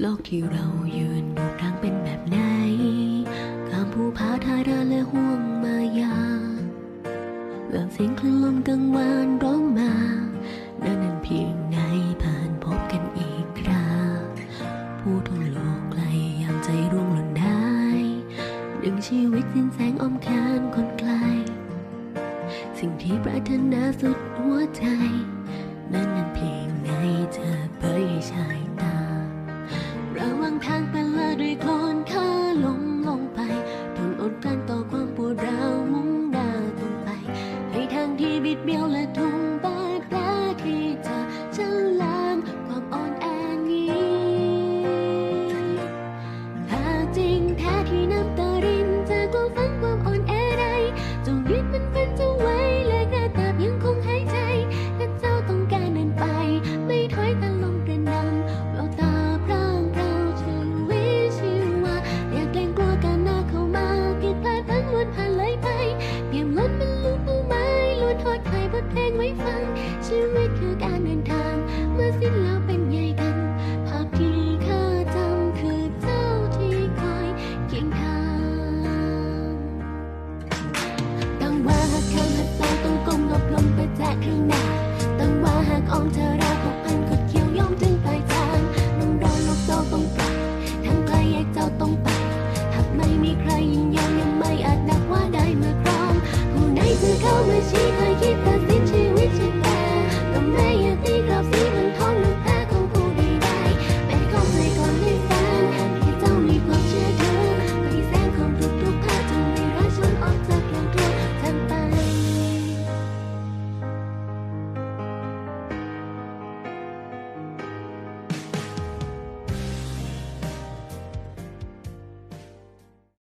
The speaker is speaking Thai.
โลกที่เรายืนดูทางเป็นแบบไหนข้ามภูผาทาราและห่วงมายาแบบเสียงคลื่นลมกังวานร้องมานั่นนั้นเพียงไหนผ่านพบกันอีกคราผู้ทนโลกไกลยามใจร่วงหล่นได้ ดึงชีวิตสิ้นแสงอ้อมแขนคนไกล สิ่งที่ปรารถนาสุดหัวใจ ทางเป็นละด้วยโคลนข้าลงลงไปทนอดกลั้นต่อความปวดร้าวมุ่งหน้าตรงไป ให้ทางที่บิดเบี้ยวและทุ่งบาดแผลที่จะช ฟัง